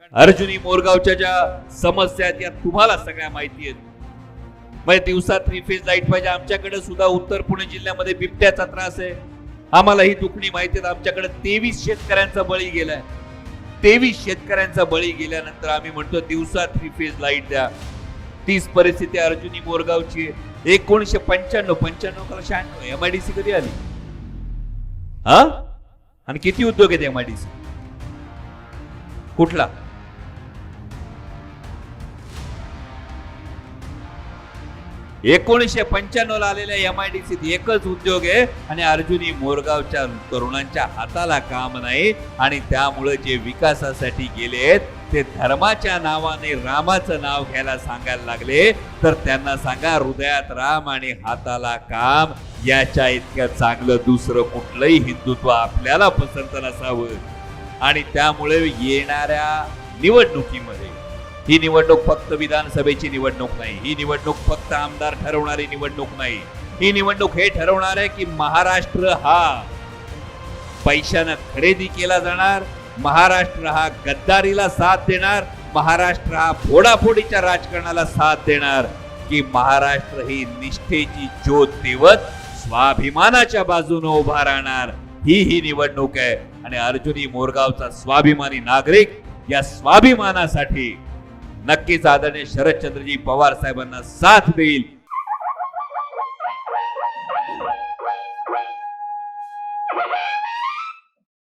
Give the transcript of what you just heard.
अर्जुनी मोरगावच्या ज्या समस्या आहेत या तुम्हाला सगळ्या माहिती आहेत. म्हणजे दिवसा थ्री फेज लाइट पाहिजे. आमच्याकडे सुद्धा उत्तर पुणे जिल्ह्यामध्ये बिबट्याचा त्रास आहे. आम्हाला ही दुखणी माहिती आहे आमच्याकडे तेवीस शेतकऱ्यांचा बळी गेलाय. तेवीस शेतकऱ्यांचा बळी गेल्यानंतर आम्ही म्हणतो दिवसा थ्री फेज लाइट द्या. तीच परिस्थिती अर्जुनी मोरगावची आहे. एकोणीशे पंच्याण्णव पंच्याण्णव कला शहाण्णव? एम आय डी सी कधी आली? हा? आणि किती उद्योग आहेत एम आय डी सी कुठला? एकोणीसशे पंच्याण्णवला आलेल्या एम आय डी सीत एकच उद्योग आहे आणि अर्जुनी मोरगावच्या तरुणांच्या हाताला काम नाही आणि त्यामुळे जे विकासासाठी गेले आहेत ते धर्माच्या नावाने रामाचं नाव घ्यायला सांगायला लागले. तर त्यांना सांगा हृदयात राम आणि हाताला काम याच्या इतकं चांगलं दुसरं कुठलंही हिंदुत्व आपल्याला पसंत नसावं. आणि त्यामुळे येणाऱ्या निवडणुकीमध्ये ही निवडणूक फक्त विधानसभेची निवडणूक नाही. ही निवडणूक फक्त आमदार ठरवणारी निवडणूक नाही. ही निवडणूक हे ठरवणार आहे की महाराष्ट्र हा पैशानं खरेदी केला जाणार महाराष्ट्र हा गद्दारीला साथ देणार महाराष्ट्र हा फोडाफोडीच्या राजकारणाला साथ देणार की महाराष्ट्र ही निष्ठेची ज्योत देवत स्वाभिमानाच्या बाजूने उभा राहणार. ही ही निवडणूक आहे. आणि अर्जुनी मोरगावचा स्वाभिमानी नागरिक या स्वाभिमानासाठी नक्कीच आदरणीय शरदचंद्रजी पवार साहेबांना साथ देईल.